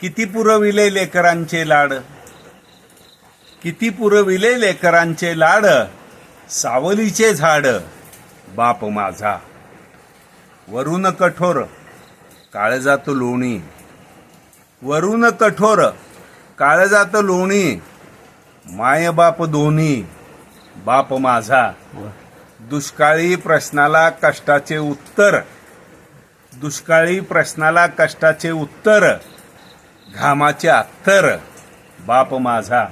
किती पुरविले लेकरांचे लाड? किती पुरविले लेकरांचे लाड? सावलीचे झाड बाप माझा. वरून कठोर काळजात लोणी. वरून कठोर काळजात लोणी. माय बाप दोन्ही बाप माझा. दुष्काळी प्रश्नाला कष्टाचे उत्तर. दुष्काळी प्रश्नाला कष्टाचे उत्तर. घामाच्या तर बाप माझा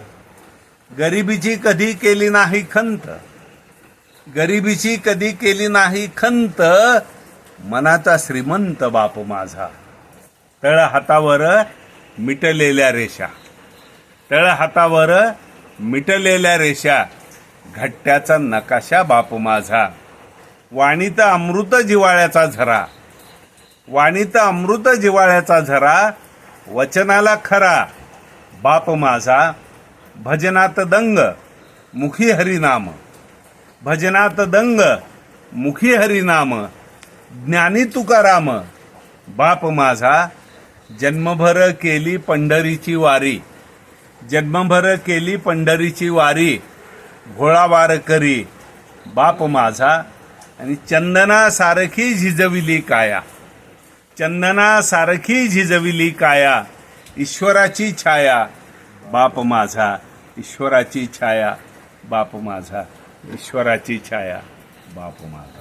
गरिबीची कधी केली नाही खंत? गरिबीची कधी केली नाही खंत? मनाचा श्रीमंत बाप माझा. तळ हातावर मिटलेल्या रेषा. तळ हातावर मिटलेल्या रेषा. घट्ट्याचा नकाशा बाप माझा. वाणीत अमृत जिवाळ्याचा झरा. वाणीत अमृत जिवाळ्याचा झरा. वचनाला खरा. बाप माझा भजनात दंग मुखी हरिनाम. भजनात दंग मुखी हरिनाम. ज्ञानी तुकाराम बाप माझा जन्मभर केली पंढरीची वारी. जन्मभर केली पंढरीची वारी घोळावार करी. बाप माझा आणि चंदना सारखी झिजविली काया. चंदनासारखी झिजविली काया ईश्वराची छाया. बाप माझा ईश्वराची छाया. बाप माझा ईश्वराची छाया. बाप माझा.